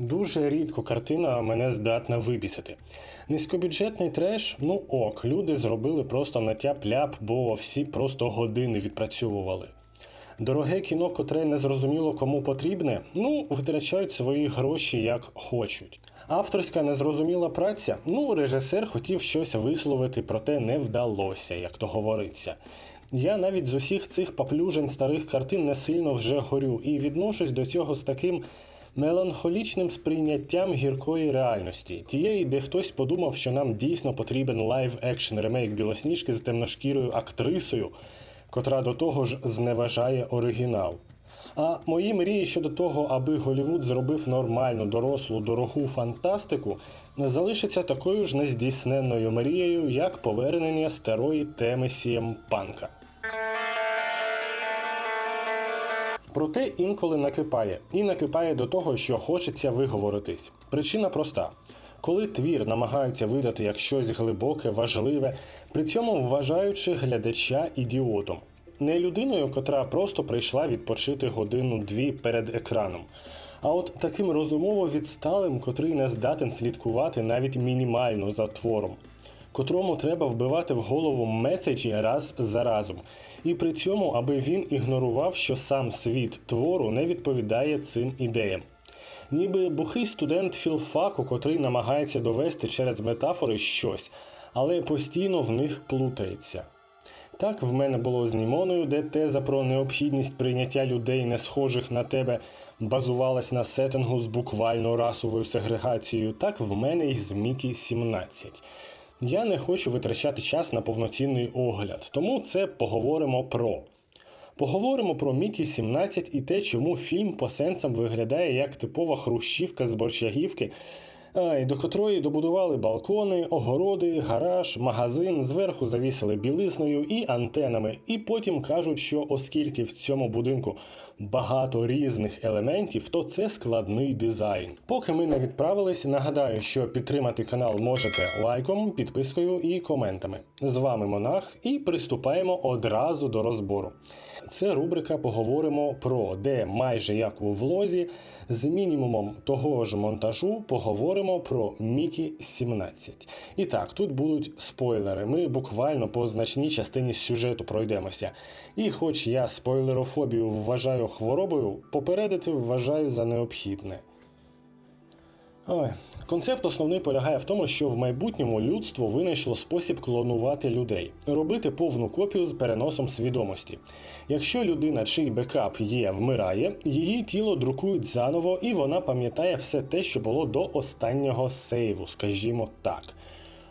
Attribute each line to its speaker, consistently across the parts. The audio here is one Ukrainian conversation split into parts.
Speaker 1: Дуже рідко картина мене здатна вибісити. Низькобюджетний треш, ну ок, люди зробили просто на тяп-ляп, бо всі просто години відпрацьовували. Дороге кіно, котре не зрозуміло кому потрібне, ну, витрачають свої гроші як хочуть. Авторська незрозуміла праця, ну, режисер хотів щось висловити, проте не вдалося, як то говориться. Я навіть з усіх цих поплюжень старих картин не сильно вже горю і відношусь до цього з таким меланхолічним сприйняттям гіркої реальності, тієї, де хтось подумав, що нам дійсно потрібен лайв-екшн ремейк білосніжки з темношкірою актрисою, котра до того ж зневажає оригінал. А мої мрії щодо того, аби Голівуд зробив нормальну, дорослу, дорогу фантастику, залишиться такою ж нездійсненною мрією, як повернення старої теми CM Проте інколи накипає, і накипає до того, що хочеться виговоритись. Причина проста. Коли твір намагаються видати як щось глибоке, важливе, при цьому вважаючи глядача ідіотом, не людиною, котра просто прийшла відпочити годину-дві перед екраном, а от таким розумово відсталим, котрий не здатен слідкувати навіть мінімально за твором, котрому треба вбивати в голову меседжі раз за разом, і при цьому, аби він ігнорував, що сам світ твору не відповідає цим ідеям. Ніби бухий студент філфаку, котрий намагається довести через метафори щось, але постійно в них плутається. Так в мене було з Німоною, де теза про необхідність прийняття людей, не схожих на тебе, базувалась на сеттингу з буквально расовою сегрегацією, так в мене й з Мікі 17. Я не хочу витрачати час на повноцінний огляд, тому це поговоримо про. Поговоримо про Мікі 17 і те, чому фільм по сенсам виглядає як типова хрущівка з борщагівки, до котрої добудували балкони, огороди, гараж, магазин, зверху завісили білизною і антенами. І потім кажуть, що оскільки в цьому будинку багато різних елементів, то це складний дизайн. Поки ми не відправились, нагадаю, що підтримати канал можете лайком, підпискою і коментами. З вами Монах, і приступаємо одразу до розбору. Це рубрика Поговоримо про, де майже як у влозі, з мінімумом того ж монтажу поговоримо про Мікі 17. І так, тут будуть спойлери. Ми буквально по значній частині сюжету пройдемося. І хоч я спойлерофобію вважаю хворобою, попередити вважаю за необхідне. Ой. Концепт основний полягає в тому, що в майбутньому людство винайшло спосіб клонувати людей, робити повну копію з переносом свідомості. Якщо людина, чий бекап є, вмирає, її тіло друкують заново, і вона пам'ятає все те, що було до останнього сейву, скажімо так.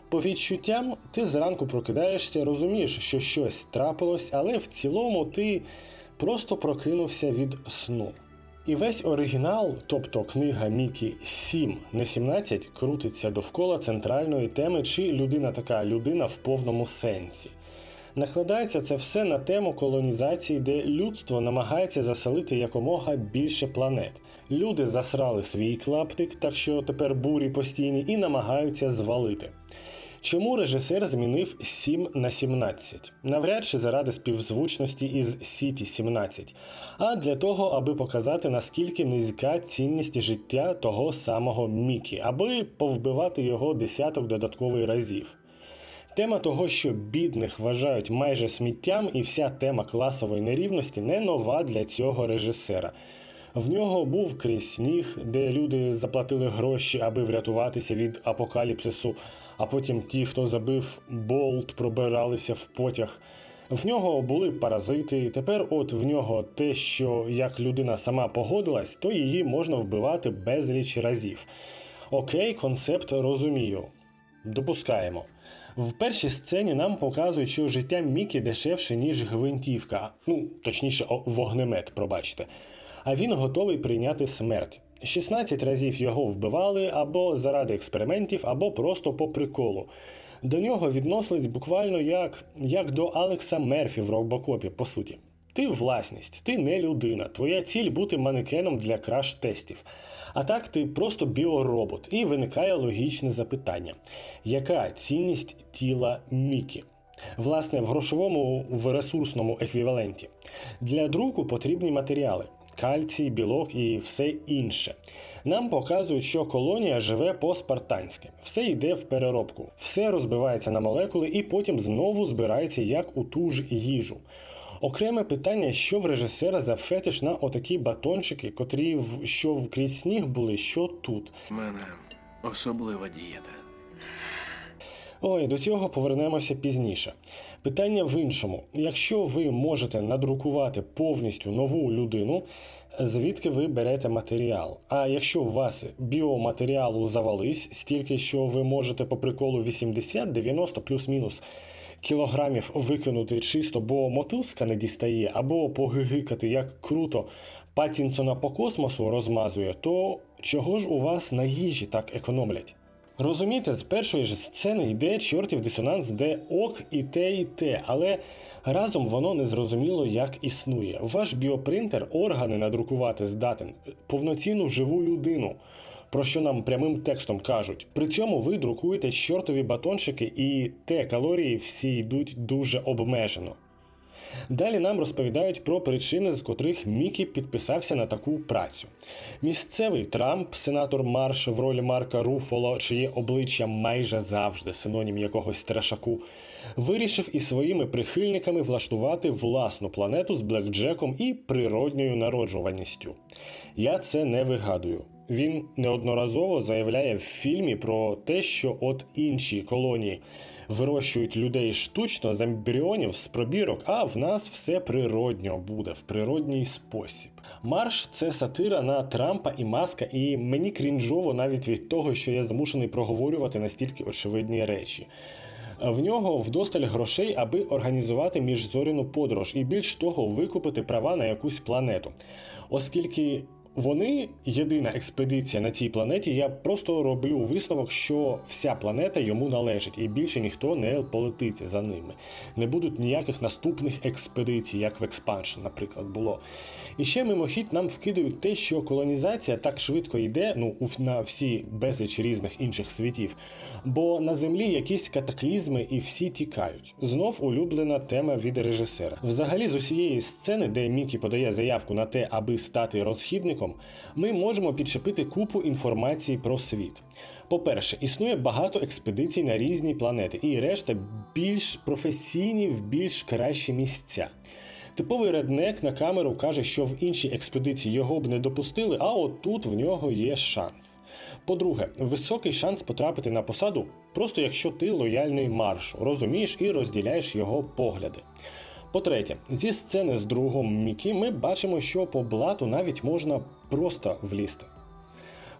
Speaker 1: По відчуттям, ти зранку прокидаєшся, розумієш, що щось трапилось, але в цілому ти просто прокинувся від сну. І весь оригінал, тобто книга Мікі 7, не 17, крутиться довкола центральної теми, чи людина така людина в повному сенсі. Накладається це все на тему колонізації, де людство намагається заселити якомога більше планет. Люди засрали свій клаптик, так що тепер бурі постійні, і намагаються звалити. Чому режисер змінив 7 на 17? Навряд чи заради співзвучності із Сіті 17, а для того, аби показати наскільки низька цінність життя того самого Мікі, аби повбивати його десяток додаткових разів. Тема того, що бідних вважають майже сміттям, і вся тема класової нерівності не нова для цього режисера. В нього був крізь сніг, де люди заплатили гроші, аби врятуватися від апокаліпсису, а потім ті, хто забив болт, пробиралися в потяг. В нього були паразити. Тепер, от в нього те, що як людина сама погодилась, то її можна вбивати безліч разів. Окей, концепт розумію. Допускаємо. В першій сцені нам показують, що життя Мікі дешевше, ніж гвинтівка, ну точніше, вогнемет, пробачте. А він готовий прийняти смерть. 16 разів його вбивали або заради експериментів, або просто по приколу. До нього відносились буквально як, як до Алекса Мерфі в Робокопі, по суті. Ти власність, ти не людина. Твоя ціль бути манекеном для краш-тестів. А так ти просто біоробот, і виникає логічне запитання: яка цінність тіла Мікі? Власне, в грошовому в ресурсному еквіваленті. Для друку потрібні матеріали. Кальцій, білок і все інше. Нам показують, що колонія живе по-спартанськи. Все йде в переробку, все розбивається на молекули і потім знову збирається як у ту ж їжу. Окреме питання, що в режисера за фетиш на отакі батончики, котрі в що вкрізь сніг були, що тут.
Speaker 2: У мене особлива дієта.
Speaker 1: Ой, до цього повернемося пізніше. Питання в іншому: якщо ви можете надрукувати повністю нову людину, звідки ви берете матеріал? А якщо у вас біоматеріалу завались стільки, що ви можете по приколу 80, 90 плюс-мінус кілограмів викинути чисто, бо мотузка не дістає, або погигикати, як круто Паттінсона по космосу розмазує, то чого ж у вас на їжі так економлять? Розумієте, з першої ж сцени йде чортів дисонанс, де ок і те, і те, але разом воно не зрозуміло, як існує. Ваш біопринтер органи надрукувати здатен, повноцінну живу людину, про що нам прямим текстом кажуть. При цьому ви друкуєте чортові батончики, і те калорії всі йдуть дуже обмежено. Далі нам розповідають про причини, з котрих Мікі підписався на таку працю. Місцевий Трамп, сенатор Марш в ролі Марка Руфоло, чиє обличчя майже завжди синонім якогось трешаку, вирішив із своїми прихильниками влаштувати власну планету з Блекджеком і природньою народжуваністю. Я це не вигадую. Він неодноразово заявляє в фільмі про те, що от інші колонії вирощують людей штучно з ембріонів з пробірок, а в нас все природньо буде в природній спосіб. Марш це сатира на Трампа і Маска, і мені крінжово навіть від того, що я змушений проговорювати настільки очевидні речі. В нього вдосталь грошей, аби організувати міжзоряну подорож і більш того, викупити права на якусь планету. Оскільки вони єдина експедиція на цій планеті, я просто роблю висновок, що вся планета йому належить, і більше ніхто не полетить за ними. Не будуть ніяких наступних експедицій, як в Expansion, наприклад, було. І ще мимохідь нам вкидають те, що колонізація так швидко йде ну, на всі безліч різних інших світів, бо на землі якісь катаклізми і всі тікають. Знов улюблена тема від режисера. Взагалі, з усієї сцени, де Мікі подає заявку на те, аби стати розхідником, ми можемо підчепити купу інформації про світ. По-перше, існує багато експедицій на різні планети, і решта більш професійні в більш кращі місця. Типовий реднек на камеру каже, що в іншій експедиції його б не допустили, а от тут в нього є шанс. По-друге, високий шанс потрапити на посаду, просто якщо ти лояльний маршу, розумієш і розділяєш його погляди. По-третє, зі сцени з другом Мікі ми бачимо, що по блату навіть можна просто влізти.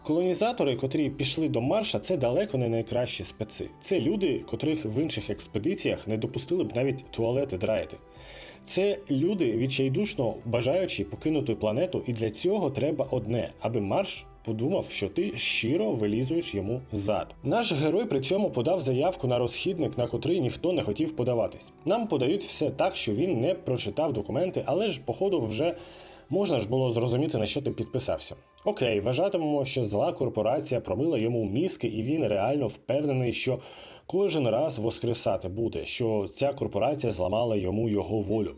Speaker 1: Колонізатори, котрі пішли до марша, це далеко не найкращі специ. Це люди, котрих в інших експедиціях не допустили б навіть туалети драїти. Це люди, відчайдушно бажаючи покинути планету, і для цього треба одне, аби марш подумав, що ти щиро вилізуєш йому зад. Наш герой при цьому подав заявку на розхідник, на котрий ніхто не хотів подаватись. Нам подають все так, що він не прочитав документи, але ж, походу, вже можна ж було зрозуміти, на що ти підписався. Окей, вважатимемо, що зла корпорація промила йому мізки, і він реально впевнений, що кожен раз воскресати буде, що ця корпорація зламала йому його волю.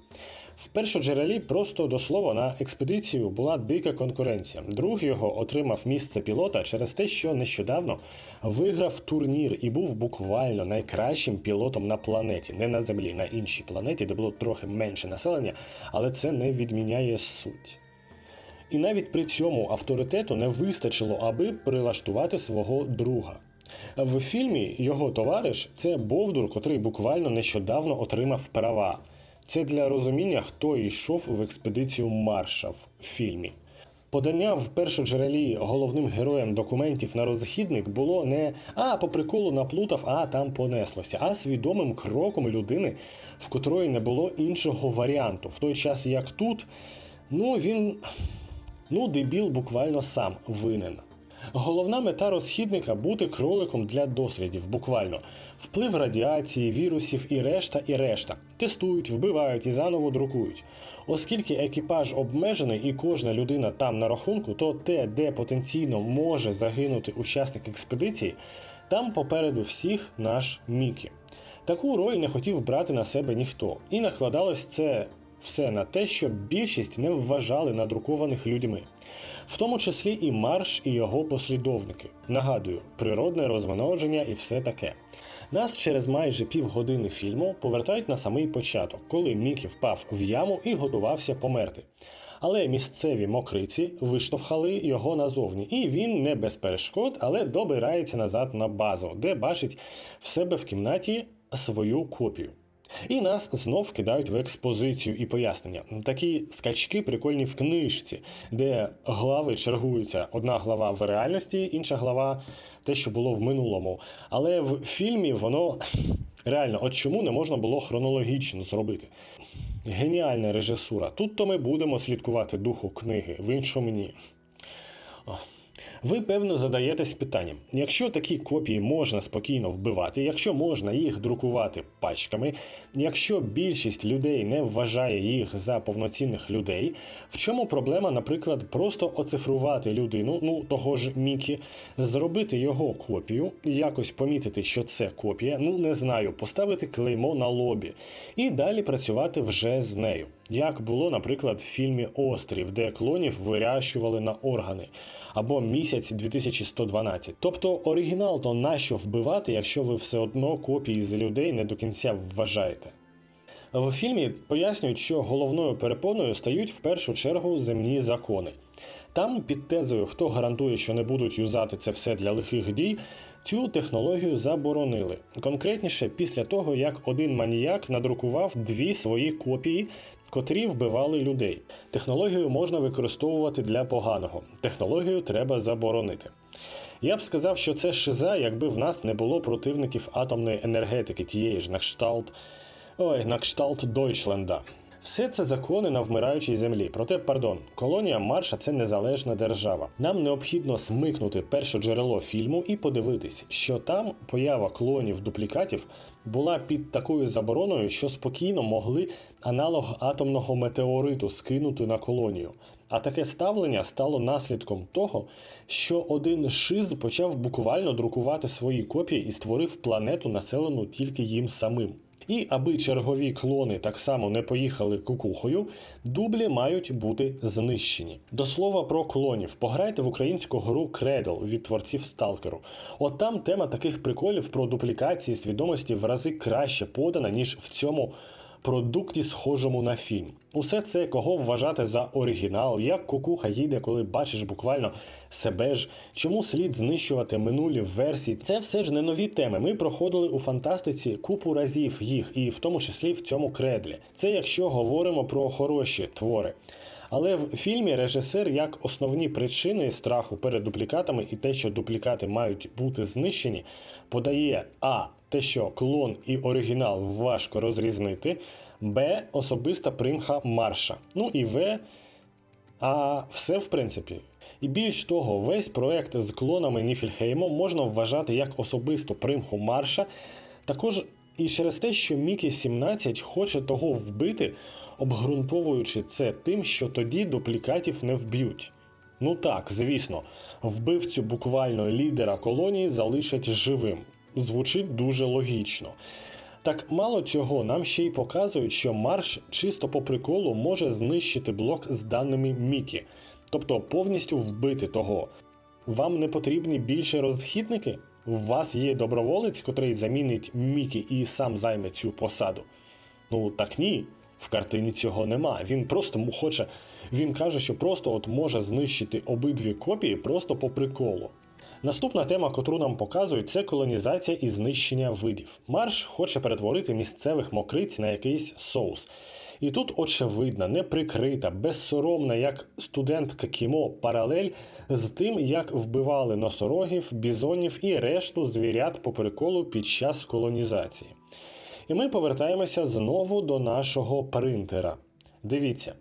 Speaker 1: В першоджерелі просто до слова на експедицію була дика конкуренція. Друг його отримав місце пілота через те, що нещодавно виграв турнір і був буквально найкращим пілотом на планеті, не на землі, на іншій планеті, де було трохи менше населення, але це не відміняє суть. І навіть при цьому авторитету не вистачило, аби прилаштувати свого друга. В фільмі його товариш це Бовдур, котрий буквально нещодавно отримав права. Це для розуміння, хто йшов в експедицію Марша в фільмі. Подання в першоджерелі головним героям документів на розхідник було не а по приколу наплутав, а там понеслося, а свідомим кроком людини, в котрої не було іншого варіанту. В той час як тут, ну він ну дебіл буквально сам винен. Головна мета розхідника бути кроликом для дослідів, буквально. Вплив радіації, вірусів і решта, і решта. Тестують, вбивають і заново друкують. Оскільки екіпаж обмежений і кожна людина там на рахунку, то те, де потенційно може загинути учасник експедиції, там попереду всіх наш Мікі. Таку роль не хотів брати на себе ніхто, і накладалось це все на те, щоб більшість не вважали надрукованих людьми, в тому числі і Марш і його послідовники. Нагадую, природне розмноження і все таке. Нас через майже півгодини фільму повертають на самий початок, коли Мікі впав в яму і готувався померти. Але місцеві мокриці виштовхали його назовні, і він не без перешкод, але добирається назад на базу, де бачить в себе в кімнаті свою копію. І нас знов кидають в експозицію і пояснення. Такі скачки прикольні в книжці, де глави чергуються. Одна глава в реальності, інша глава те, що було в минулому. Але в фільмі воно реально, от чому не можна було хронологічно зробити. Геніальна режисура. Тут то ми будемо слідкувати духу книги, в іншому ні. Ви, певно, задаєтесь питанням: якщо такі копії можна спокійно вбивати, якщо можна їх друкувати пачками, якщо більшість людей не вважає їх за повноцінних людей, в чому проблема, наприклад, просто оцифрувати людину, ну того ж Мікі, зробити його копію, якось помітити, що це копія, ну не знаю, поставити клеймо на лобі і далі працювати вже з нею. Як було, наприклад, в фільмі Острів, де клонів вирощували на органи або місяць 2112. Тобто оригінал то нащо вбивати, якщо ви все одно копії з людей не до кінця вважаєте. В фільмі пояснюють, що головною перепоною стають в першу чергу земні закони. Там під тезою, хто гарантує, що не будуть юзати це все для лихих дій, цю технологію заборонили. Конкретніше, після того, як один маніяк надрукував дві свої копії, котрі вбивали людей. Технологію можна використовувати для поганого. Технологію треба заборонити. Я б сказав, що це шиза, якби в нас не було противників атомної енергетики, тієї ж на кшталт, ой, на кшталт Дойчленда. Все це закони на вмираючій землі. Проте, пардон, колонія Марша це незалежна держава. Нам необхідно смикнути перше джерело фільму і подивитись, що там поява клонів дуплікатів була під такою забороною, що спокійно могли аналог атомного метеориту скинути на колонію. А таке ставлення стало наслідком того, що один шиз почав буквально друкувати свої копії і створив планету, населену тільки їм самим. І аби чергові клони так само не поїхали кукухою, дублі мають бути знищені. До слова про клонів, пограйте в українську гру Cradle від творців Сталкеру. От там тема таких приколів про дуплікації свідомості в рази краще подана, ніж в цьому продукті, схожому на фільм. Усе це кого вважати за оригінал, як кукуха їде, коли бачиш буквально себе ж, чому слід знищувати минулі версії. Це все ж не нові теми. Ми проходили у фантастиці купу разів їх, і в тому числі в цьому кредлі. Це якщо говоримо про хороші твори. Але в фільмі режисер як основні причини страху перед дуплікатами і те, що дуплікати мають бути знищені, подає А. Те, що клон і оригінал важко розрізнити, Б. Особиста примха марша. Ну і В. А все в принципі. І більш того, весь проект з клонами Ніфільхейма можна вважати як особисту примху марша, також і через те, що Мікі 17 хоче того вбити, обґрунтовуючи це тим, що тоді дуплікатів не вб'ють. Ну так, звісно, вбивцю буквально лідера колонії залишать живим. Звучить дуже логічно. Так мало цього, нам ще й показують, що марш чисто по приколу може знищити блок з даними Мікі, тобто повністю вбити того. Вам не потрібні більше розхідники? У вас є доброволець, котрий замінить Мікі і сам займе цю посаду. Ну так ні, в картині цього нема. Він просто хоче. Він каже, що просто от може знищити обидві копії просто по приколу. Наступна тема, котру нам показують, це колонізація і знищення видів. Марш хоче перетворити місцевих мокриць на якийсь соус. І тут очевидна, неприкрита, безсоромна, як студентка кімо, паралель з тим, як вбивали носорогів, бізонів і решту звірят по приколу під час колонізації. І ми повертаємося знову до нашого принтера. Дивіться,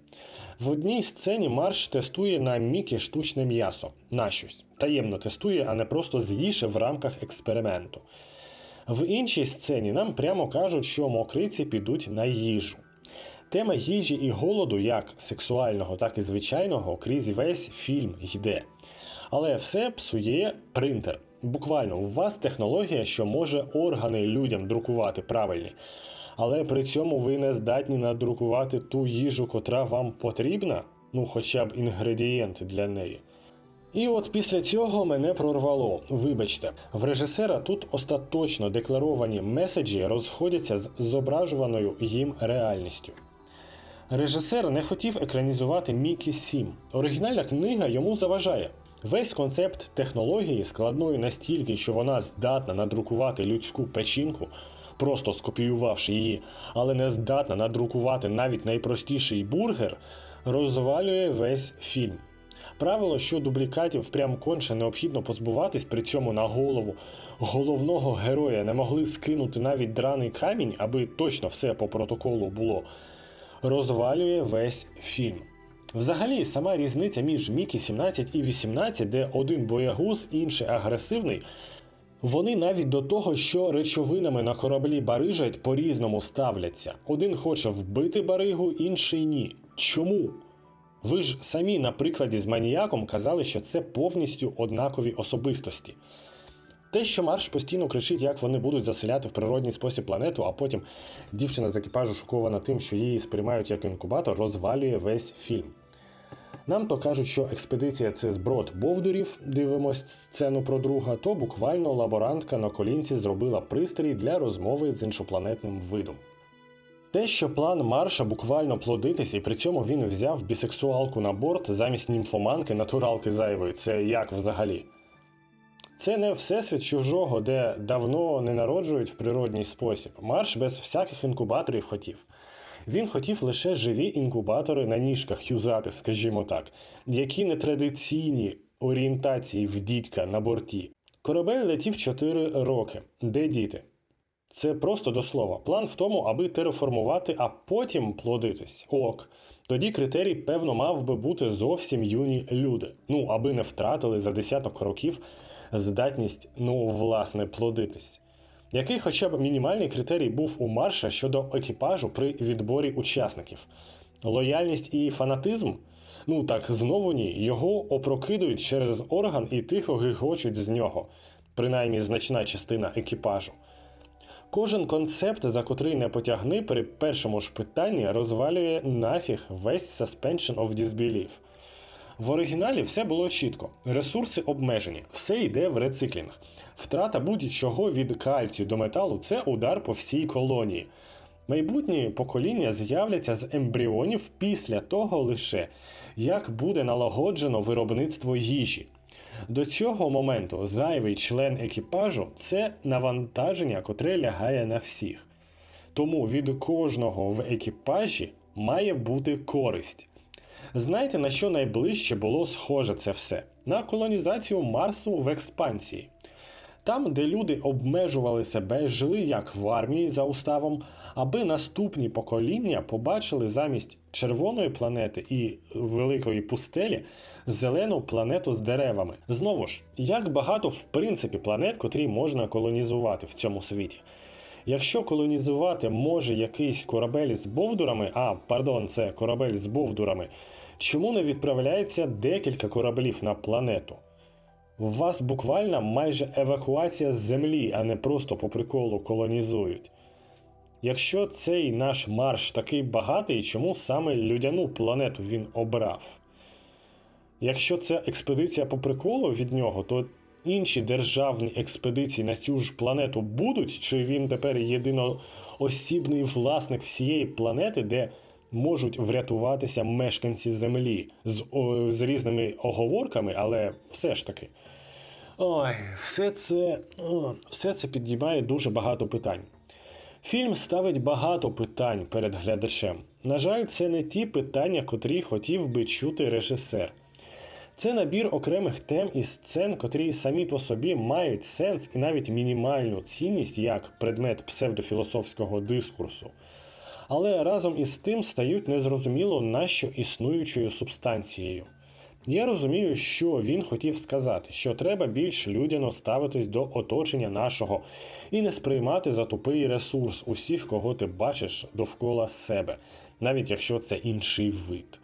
Speaker 1: в одній сцені Марш тестує на Мікі штучне м'ясо на щось. Таємно тестує, а не просто з'їше в рамках експерименту. В іншій сцені нам прямо кажуть, що мокриці підуть на їжу. Тема їжі і голоду, як сексуального, так і звичайного, крізь весь фільм йде. Але все псує принтер. Буквально, у вас технологія, що може органи людям друкувати правильні. Але при цьому ви не здатні надрукувати ту їжу, котра вам потрібна, ну хоча б інгредієнти для неї. І от після цього мене прорвало. Вибачте, в режисера тут остаточно декларовані меседжі розходяться з зображуваною їм реальністю. Режисер не хотів екранізувати Мікі 7. Оригінальна книга йому заважає. Весь концепт технології складної настільки, що вона здатна надрукувати людську печінку, просто скопіювавши її, але не здатна надрукувати навіть найпростіший бургер, розвалює весь фільм. Правило, що дублікатів прям конче необхідно позбуватись, при цьому на голову головного героя не могли скинути навіть драний камінь, аби точно все по протоколу було, розвалює весь фільм. Взагалі, сама різниця між Мікі 17 і 18, де один боягуз, інший агресивний, вони навіть до того, що речовинами на кораблі барижать, по-різному ставляться. Один хоче вбити баригу, інший ні. Чому? Ви ж самі на прикладі з маніяком казали, що це повністю однакові особистості. Те, що Марш постійно кричить, як вони будуть заселяти в природній спосіб планету, а потім дівчина з екіпажу шокована тим, що її сприймають як інкубатор, розвалює весь фільм. Нам то кажуть, що експедиція це зброд Бовдурів, дивимось сцену про друга, то буквально лаборантка на колінці зробила пристрій для розмови з іншопланетним видом. Те, що план Марша буквально плодитись, і при цьому він взяв бісексуалку на борт замість німфоманки натуралки зайвої, це як взагалі? Це не всесвіт чужого, де давно не народжують в природній спосіб. Марш без всяких інкубаторів хотів. Він хотів лише живі інкубатори на ніжках юзати, скажімо так, які нетрадиційні орієнтації в дідька на борті. Корабель летів 4 роки. Де діти? Це просто до слова. План в тому, аби тереформувати, а потім плодитись. Ок. Тоді критерій, певно, мав би бути зовсім юні люди. Ну, аби не втратили за десяток років здатність, ну, власне, плодитись. Який хоча б мінімальний критерій був у Марша щодо екіпажу при відборі учасників? Лояльність і фанатизм? Ну так знову ні, його опрокидують через орган і тихо гигочуть з нього, принаймні значна частина екіпажу. Кожен концепт, за котрий не потягни при першому ж питанні, розвалює нафіг весь suspension of disbelief. В оригіналі все було чітко: ресурси обмежені, все йде в рециклінг. Втрата будь-чого від кальцію до металу це удар по всій колонії. Майбутні покоління з'являться з ембріонів після того лише, як буде налагоджено виробництво їжі. До цього моменту зайвий член екіпажу це навантаження, котре лягає на всіх. Тому від кожного в екіпажі має бути користь. Знаєте, на що найближче було схоже це все? На колонізацію Марсу в експансії. Там, де люди обмежували себе, жили як в армії за уставом, аби наступні покоління побачили замість червоної планети і великої пустелі зелену планету з деревами. Знову ж, як багато в принципі планет, котрі можна колонізувати в цьому світі. Якщо колонізувати може якийсь корабель з бовдурами, а пардон, це корабель з бовдурами, чому не відправляється декілька кораблів на планету? У вас буквально майже евакуація з землі, а не просто по приколу колонізують. Якщо цей наш марш такий багатий, чому саме людяну планету він обрав? Якщо це експедиція по приколу від нього, то інші державні експедиції на цю ж планету будуть, чи він тепер єдиноосібний власник всієї планети, де можуть врятуватися мешканці Землі з, о, з різними оговорками, але все ж таки. Ой, все це, о, все це підіймає дуже багато питань. Фільм ставить багато питань перед глядачем. На жаль, це не ті питання, котрі хотів би чути режисер. Це набір окремих тем і сцен, котрі самі по собі мають сенс і навіть мінімальну цінність як предмет псевдофілософського дискурсу. Але разом із тим стають незрозуміло нащо існуючою субстанцією. Я розумію, що він хотів сказати, що треба більш людяно ставитись до оточення нашого і не сприймати за тупий ресурс усіх, кого ти бачиш довкола себе, навіть якщо це інший вид.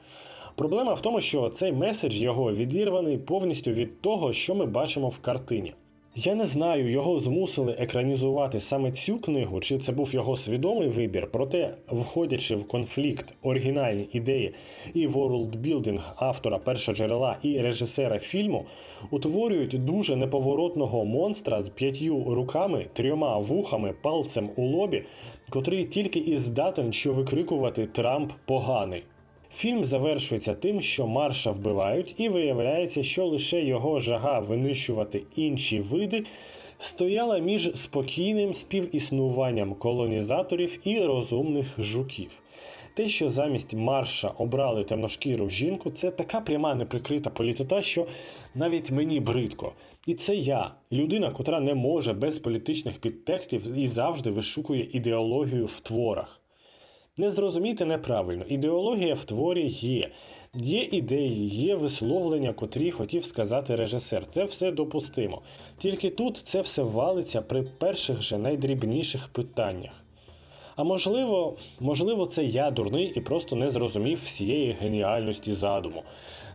Speaker 1: Проблема в тому, що цей меседж його відірваний повністю від того, що ми бачимо в картині. Я не знаю, його змусили екранізувати саме цю книгу, чи це був його свідомий вибір, проте, входячи в конфлікт оригінальні ідеї і ворлдбілдинг автора першоджерела і режисера фільму, утворюють дуже неповоротного монстра з п'ятью руками, трьома вухами, пальцем у лобі, котрий тільки і здатен, що викрикувати Трамп поганий. Фільм завершується тим, що Марша вбивають, і виявляється, що лише його жага винищувати інші види стояла між спокійним співіснуванням колонізаторів і розумних жуків. Те, що замість марша обрали темношкіру жінку, це така пряма неприкрита політита, що навіть мені бридко. І це я, людина, котра не може без політичних підтекстів і завжди вишукує ідеологію в творах. Не зрозумійте неправильно, ідеологія в творі є. Є ідеї, є висловлення, котрі хотів сказати режисер. Це все допустимо. Тільки тут це все валиться при перших же найдрібніших питаннях. А можливо, можливо, це я дурний і просто не зрозумів всієї геніальності задуму.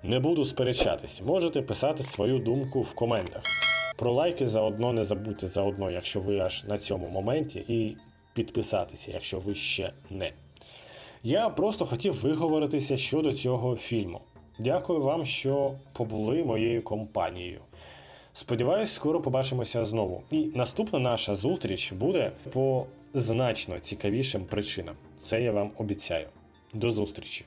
Speaker 1: Не буду сперечатись. Можете писати свою думку в коментах. Про лайки заодно не забудьте заодно, якщо ви аж на цьому моменті, і підписатися, якщо ви ще не. Я просто хотів виговоритися щодо цього фільму. Дякую вам, що побули моєю компанією. Сподіваюсь, скоро побачимося знову. І наступна наша зустріч буде по значно цікавішим причинам. Це я вам обіцяю. До зустрічі!